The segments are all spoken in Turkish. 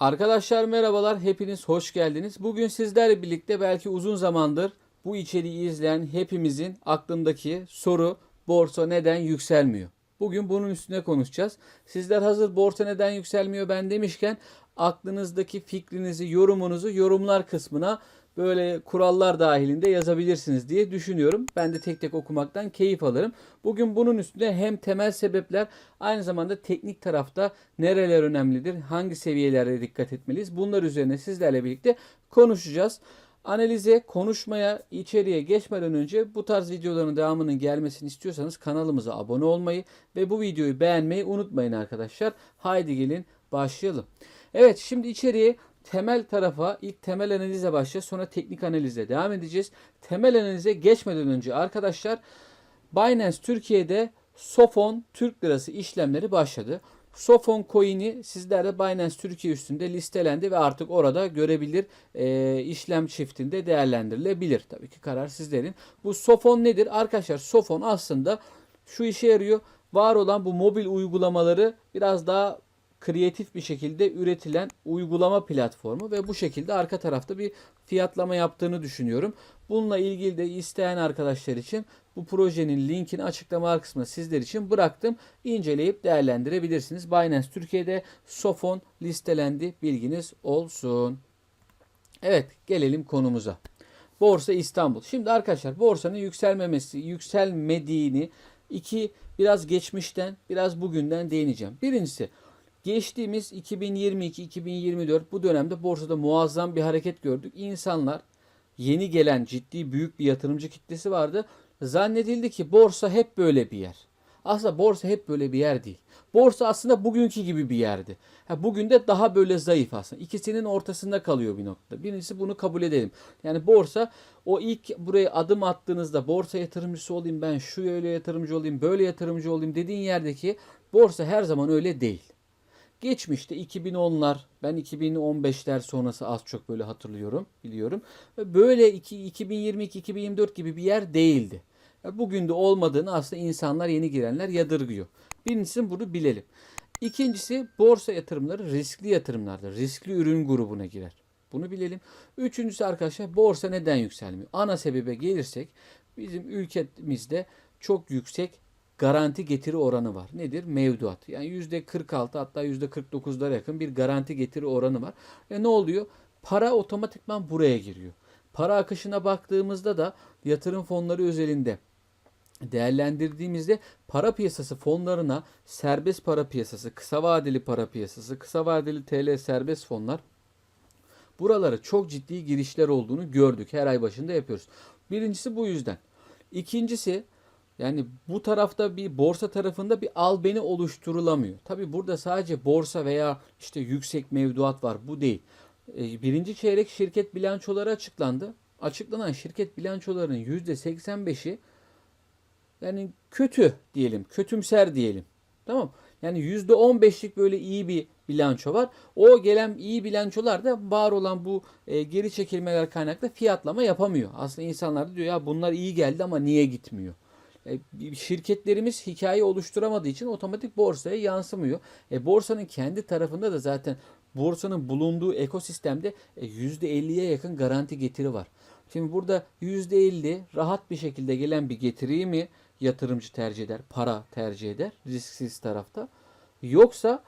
Arkadaşlar merhabalar, hepiniz hoş geldiniz. Bugün sizlerle birlikte belki uzun zamandır bu içeriği izleyen hepimizin aklındaki soru borsa neden yükselmiyor? Bugün bunun üstüne konuşacağız. Sizler hazır borsa neden yükselmiyor ben demişken aklınızdaki fikrinizi, yorumunuzu yorumlar kısmına böyle kurallar dahilinde yazabilirsiniz diye düşünüyorum. Ben de tek tek okumaktan keyif alırım. Bugün bunun üstüne hem temel sebepler aynı zamanda teknik tarafta nereler önemlidir, hangi seviyelere dikkat etmeliyiz bunlar üzerine sizlerle birlikte konuşacağız. Analize, konuşmaya, içeriye geçmeden önce bu tarz videoların devamının gelmesini istiyorsanız kanalımıza abone olmayı ve bu videoyu beğenmeyi unutmayın arkadaşlar. Haydi gelin başlayalım. Evet şimdi içeriye temel tarafa ilk temel analize başlayacağız. Sonra teknik analize devam edeceğiz. Temel analize geçmeden önce arkadaşlar Binance Türkiye'de Sofon Türk Lirası işlemleri başladı. Sofon coin'i sizler Binance Türkiye üstünde listelendi ve artık orada görebilir e, işlem çiftinde değerlendirilebilir. Tabii ki karar sizlerin. Bu Sofon nedir? Arkadaşlar Sofon aslında şu işe yarıyor. Var olan bu mobil uygulamaları biraz daha kreatif bir şekilde üretilen uygulama platformu ve bu şekilde arka tarafta bir fiyatlama yaptığını düşünüyorum. Bununla ilgili de isteyen arkadaşlar için bu projenin linkini açıklama kısmına sizler için bıraktım. İnceleyip değerlendirebilirsiniz. Binance Türkiye'de Sofon listelendi. Bilginiz olsun. Evet gelelim konumuza. Borsa İstanbul. Şimdi arkadaşlar borsanın yükselmemesi, yükselmediğini iki biraz geçmişten biraz bugünden değineceğim. Birincisi Geçtiğimiz 2022-2024 bu dönemde borsada muazzam bir hareket gördük. İnsanlar yeni gelen ciddi büyük bir yatırımcı kitlesi vardı. Zannedildi ki borsa hep böyle bir yer. Aslında borsa hep böyle bir yer değil. Borsa aslında bugünkü gibi bir yerdi. Ha, bugün de daha böyle zayıf aslında. İkisinin ortasında kalıyor bir noktada. Birincisi bunu kabul edelim. Yani borsa o ilk buraya adım attığınızda borsa yatırımcısı olayım ben şu öyle yatırımcı olayım böyle yatırımcı olayım dediğin yerdeki borsa her zaman öyle değil. Geçmişte 2010'lar ben 2015'ler sonrası az çok böyle hatırlıyorum biliyorum. Böyle 2022-2024 gibi bir yer değildi. Bugün de olmadığını aslında insanlar yeni girenler yadırgıyor. Birincisi bunu bilelim. İkincisi borsa yatırımları riskli yatırımlardır. Riskli ürün grubuna girer. Bunu bilelim. Üçüncüsü arkadaşlar borsa neden yükselmiyor? Ana sebebe gelirsek bizim ülkemizde çok yüksek garanti getiri oranı var. Nedir? Mevduat. Yani %46 hatta %49'lara yakın bir garanti getiri oranı var. E ne oluyor? Para otomatikman buraya giriyor. Para akışına baktığımızda da yatırım fonları özelinde değerlendirdiğimizde para piyasası fonlarına serbest para piyasası, kısa vadeli para piyasası, kısa vadeli TL serbest fonlar buralara çok ciddi girişler olduğunu gördük. Her ay başında yapıyoruz. Birincisi bu yüzden. İkincisi yani bu tarafta bir borsa tarafında bir al beni oluşturulamıyor. Tabi burada sadece borsa veya işte yüksek mevduat var. Bu değil. E, birinci çeyrek şirket bilançoları açıklandı. Açıklanan şirket bilançolarının %85'i yani kötü diyelim, kötümser diyelim. Tamam. Yani %15'lik böyle iyi bir bilanço var. O gelen iyi bilançolar da var olan bu e, geri çekilmeler kaynaklı fiyatlama yapamıyor. Aslında insanlar da diyor ya bunlar iyi geldi ama niye gitmiyor? E, şirketlerimiz hikaye oluşturamadığı için otomatik borsaya yansımıyor. E, borsanın kendi tarafında da zaten borsanın bulunduğu ekosistemde %50'ye yakın garanti getiri var. Şimdi burada %50 rahat bir şekilde gelen bir getiriyi mi yatırımcı tercih eder, para tercih eder risksiz tarafta. Yoksa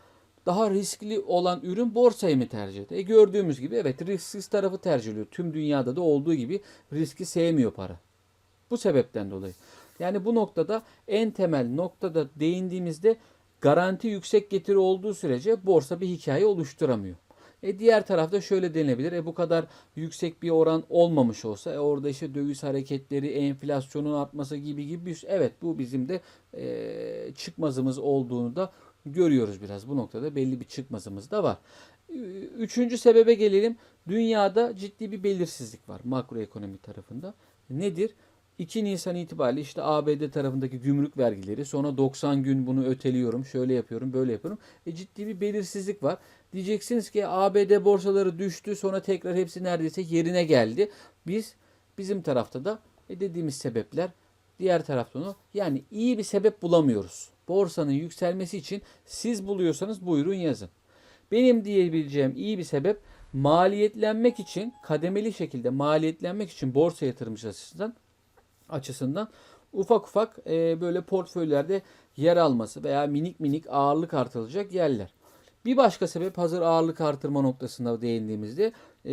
daha riskli olan ürün borsayı mı tercih eder? E gördüğümüz gibi evet risksiz tarafı tercih ediyor. Tüm dünyada da olduğu gibi riski sevmiyor para. Bu sebepten dolayı. Yani bu noktada en temel noktada değindiğimizde garanti yüksek getiri olduğu sürece borsa bir hikaye oluşturamıyor. E diğer tarafta şöyle denilebilir. E bu kadar yüksek bir oran olmamış olsa e orada işte döviz hareketleri, enflasyonun artması gibi gibi evet bu bizim de e, çıkmazımız olduğunu da görüyoruz biraz. Bu noktada belli bir çıkmazımız da var. Üçüncü sebebe gelelim. Dünyada ciddi bir belirsizlik var makroekonomi tarafında. Nedir? 2 Nisan itibariyle işte ABD tarafındaki gümrük vergileri sonra 90 gün bunu öteliyorum şöyle yapıyorum böyle yapıyorum. E ciddi bir belirsizlik var. Diyeceksiniz ki ABD borsaları düştü sonra tekrar hepsi neredeyse yerine geldi. Biz bizim tarafta da e dediğimiz sebepler diğer tarafta onu yani iyi bir sebep bulamıyoruz. Borsanın yükselmesi için siz buluyorsanız buyurun yazın. Benim diyebileceğim iyi bir sebep maliyetlenmek için kademeli şekilde maliyetlenmek için borsa yatırımcısı açısından açısından ufak ufak e, böyle portföylerde yer alması veya minik minik ağırlık artırılacak yerler. Bir başka sebep hazır ağırlık artırma noktasında değindiğimizde e,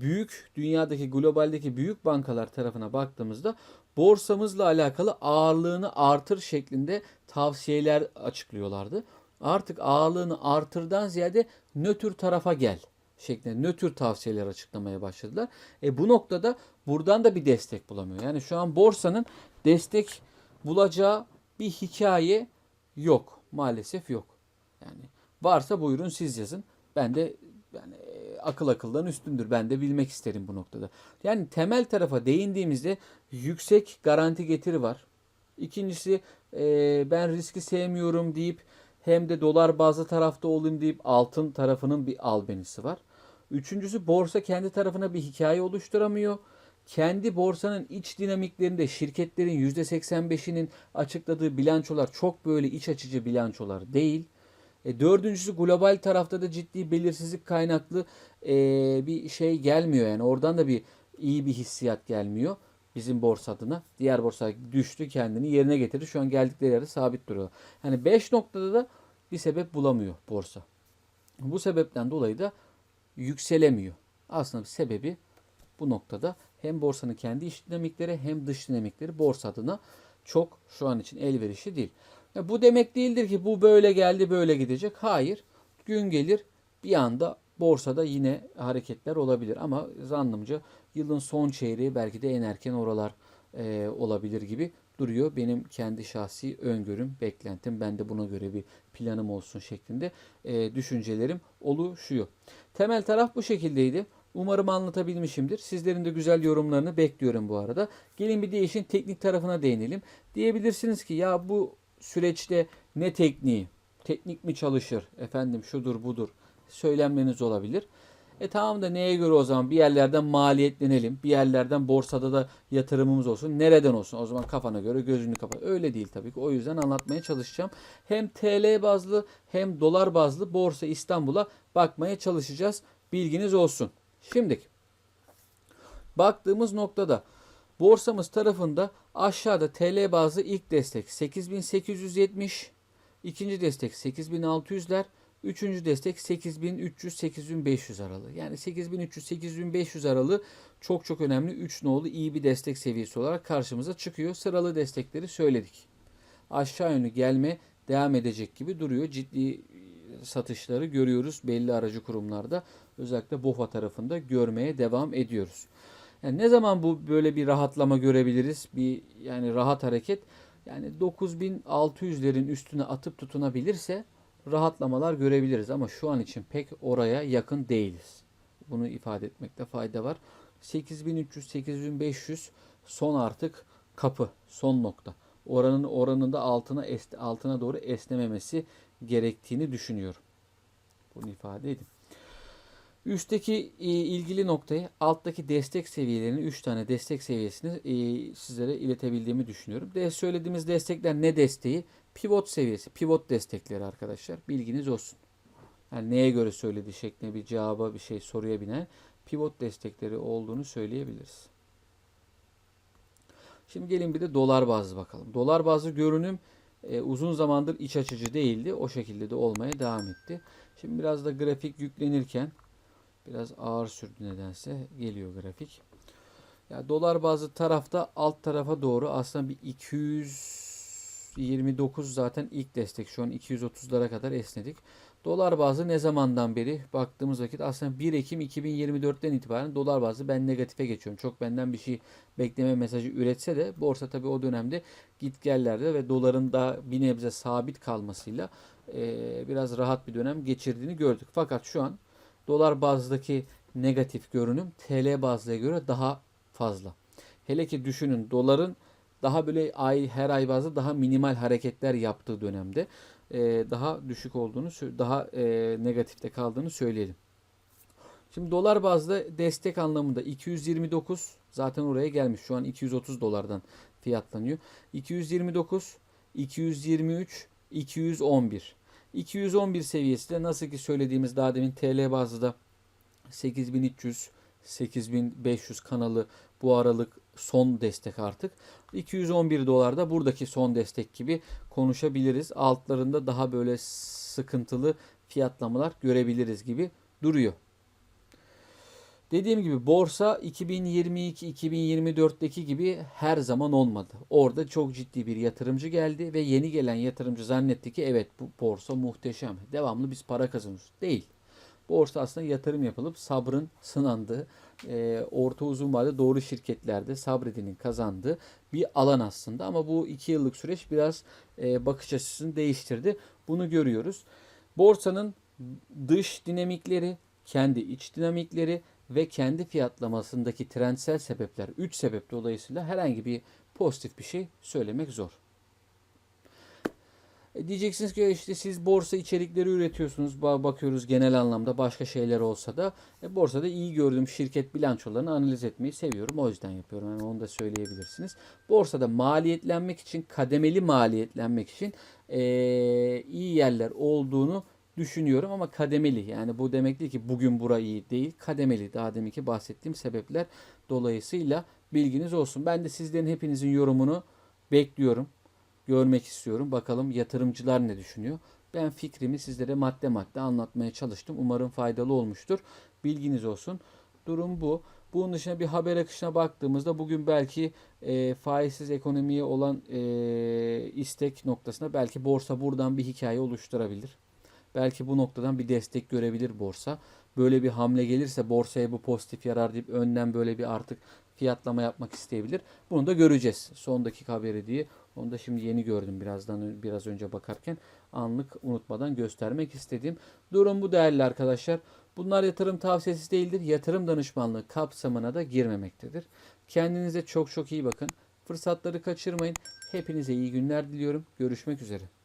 büyük dünyadaki globaldeki büyük bankalar tarafına baktığımızda borsamızla alakalı ağırlığını artır şeklinde tavsiyeler açıklıyorlardı. Artık ağırlığını artırdan ziyade nötr tarafa gel şeklinde nötr tavsiyeler açıklamaya başladılar. E bu noktada buradan da bir destek bulamıyor. Yani şu an borsanın destek bulacağı bir hikaye yok. Maalesef yok. Yani varsa buyurun siz yazın. Ben de yani e, akıl akıldan üstündür. Ben de bilmek isterim bu noktada. Yani temel tarafa değindiğimizde yüksek garanti getiri var. İkincisi e, ben riski sevmiyorum deyip hem de dolar bazlı tarafta olayım deyip altın tarafının bir albenisi var. Üçüncüsü borsa kendi tarafına bir hikaye oluşturamıyor. Kendi borsanın iç dinamiklerinde şirketlerin %85'inin açıkladığı bilançolar çok böyle iç açıcı bilançolar değil. E, dördüncüsü global tarafta da ciddi belirsizlik kaynaklı e, bir şey gelmiyor yani oradan da bir iyi bir hissiyat gelmiyor bizim borsa adına. Diğer borsa düştü kendini yerine getirdi. Şu an geldikleri yerde sabit duruyor. Yani 5 noktada da bir sebep bulamıyor borsa. Bu sebepten dolayı da yükselemiyor. Aslında sebebi bu noktada hem borsanın kendi iç dinamikleri hem dış dinamikleri borsa adına çok şu an için elverişli değil. Ya bu demek değildir ki bu böyle geldi böyle gidecek. Hayır. Gün gelir bir anda borsada yine hareketler olabilir ama zannımca yılın son çeyreği belki de en erken oralar e, olabilir gibi duruyor. Benim kendi şahsi öngörüm, beklentim, ben de buna göre bir planım olsun şeklinde e, düşüncelerim oluşuyor. Temel taraf bu şekildeydi. Umarım anlatabilmişimdir. Sizlerin de güzel yorumlarını bekliyorum bu arada. Gelin bir de işin teknik tarafına değinelim. Diyebilirsiniz ki ya bu süreçte ne tekniği, teknik mi çalışır, efendim şudur budur söylemleriniz olabilir. E tamam da neye göre o zaman bir yerlerden maliyetlenelim. Bir yerlerden borsada da yatırımımız olsun. Nereden olsun? O zaman kafana göre gözünü kapat. Öyle değil tabii ki. O yüzden anlatmaya çalışacağım. Hem TL bazlı hem dolar bazlı borsa İstanbul'a bakmaya çalışacağız. Bilginiz olsun. Şimdi baktığımız noktada borsamız tarafında aşağıda TL bazlı ilk destek 8870, ikinci destek 8600'ler, Üçüncü destek 8300-8500 aralığı. Yani 8300-8500 aralığı çok çok önemli. 3 nolu iyi bir destek seviyesi olarak karşımıza çıkıyor. Sıralı destekleri söyledik. Aşağı yönlü gelme devam edecek gibi duruyor. Ciddi satışları görüyoruz belli aracı kurumlarda. Özellikle BOFA tarafında görmeye devam ediyoruz. Yani ne zaman bu böyle bir rahatlama görebiliriz? Bir yani rahat hareket yani 9600'lerin üstüne atıp tutunabilirse rahatlamalar görebiliriz ama şu an için pek oraya yakın değiliz. Bunu ifade etmekte fayda var. 8300-8500 son artık kapı, son nokta. Oranın oranında altına est, altına doğru esnememesi gerektiğini düşünüyorum. Bunu ifade edin. Üstteki e, ilgili noktayı, alttaki destek seviyelerini, 3 tane destek seviyesini e, sizlere iletebildiğimi düşünüyorum. De söylediğimiz destekler ne desteği? Pivot seviyesi, pivot destekleri arkadaşlar. Bilginiz olsun. Yani neye göre söylediği şeklinde bir cevaba bir şey soruya binen pivot destekleri olduğunu söyleyebiliriz. Şimdi gelin bir de dolar bazlı bakalım. Dolar bazlı görünüm e, uzun zamandır iç açıcı değildi. O şekilde de olmaya devam etti. Şimdi biraz da grafik yüklenirken biraz ağır sürdü nedense geliyor grafik. Ya dolar bazlı tarafta alt tarafa doğru aslında bir 229 zaten ilk destek. Şu an 230'lara kadar esnedik. Dolar bazlı ne zamandan beri baktığımız vakit aslında 1 Ekim 2024'ten itibaren dolar bazlı ben negatife geçiyorum. Çok benden bir şey bekleme mesajı üretse de borsa tabi o dönemde git gellerde ve doların da bir nebze sabit kalmasıyla e, biraz rahat bir dönem geçirdiğini gördük. Fakat şu an dolar bazdaki negatif görünüm TL bazlıya göre daha fazla. Hele ki düşünün doların daha böyle ay her ay bazlı daha minimal hareketler yaptığı dönemde e, daha düşük olduğunu daha e, negatifte kaldığını söyleyelim. Şimdi dolar bazlı destek anlamında 229 zaten oraya gelmiş. Şu an 230 dolardan fiyatlanıyor. 229, 223, 211. 211 seviyesi de nasıl ki söylediğimiz daha demin TL bazlı da 8300 8500 kanalı bu aralık son destek artık. 211 dolar da buradaki son destek gibi konuşabiliriz. Altlarında daha böyle sıkıntılı fiyatlamalar görebiliriz gibi duruyor. Dediğim gibi borsa 2022-2024'teki gibi her zaman olmadı. Orada çok ciddi bir yatırımcı geldi ve yeni gelen yatırımcı zannetti ki evet bu borsa muhteşem. Devamlı biz para kazanıyoruz. Değil. Borsa aslında yatırım yapılıp sabrın sınandığı, e, orta uzun vade doğru şirketlerde sabredenin kazandığı bir alan aslında. Ama bu iki yıllık süreç biraz e, bakış açısını değiştirdi. Bunu görüyoruz. Borsanın dış dinamikleri, kendi iç dinamikleri ve kendi fiyatlamasındaki trendsel sebepler, 3 sebep dolayısıyla herhangi bir pozitif bir şey söylemek zor. E diyeceksiniz ki işte siz borsa içerikleri üretiyorsunuz. Ba- Bakıyoruz genel anlamda başka şeyler olsa da e, borsada iyi gördüğüm şirket bilançolarını analiz etmeyi seviyorum. O yüzden yapıyorum. Yani onu da söyleyebilirsiniz. Borsada maliyetlenmek için, kademeli maliyetlenmek için e, iyi yerler olduğunu düşünüyorum ama kademeli. Yani bu demek değil ki bugün bura iyi değil. Kademeli. Daha deminki bahsettiğim sebepler dolayısıyla bilginiz olsun. Ben de sizlerin hepinizin yorumunu bekliyorum görmek istiyorum. Bakalım yatırımcılar ne düşünüyor? Ben fikrimi sizlere madde madde anlatmaya çalıştım. Umarım faydalı olmuştur. Bilginiz olsun. Durum bu. Bunun dışında bir haber akışına baktığımızda bugün belki e, faizsiz ekonomiye olan e, istek noktasında belki borsa buradan bir hikaye oluşturabilir. Belki bu noktadan bir destek görebilir borsa. Böyle bir hamle gelirse borsaya bu pozitif yarar deyip önden böyle bir artık fiyatlama yapmak isteyebilir. Bunu da göreceğiz. Son dakika haberi diye. Onu da şimdi yeni gördüm birazdan biraz önce bakarken. Anlık unutmadan göstermek istedim. Durum bu değerli arkadaşlar. Bunlar yatırım tavsiyesi değildir. Yatırım danışmanlığı kapsamına da girmemektedir. Kendinize çok çok iyi bakın. Fırsatları kaçırmayın. Hepinize iyi günler diliyorum. Görüşmek üzere.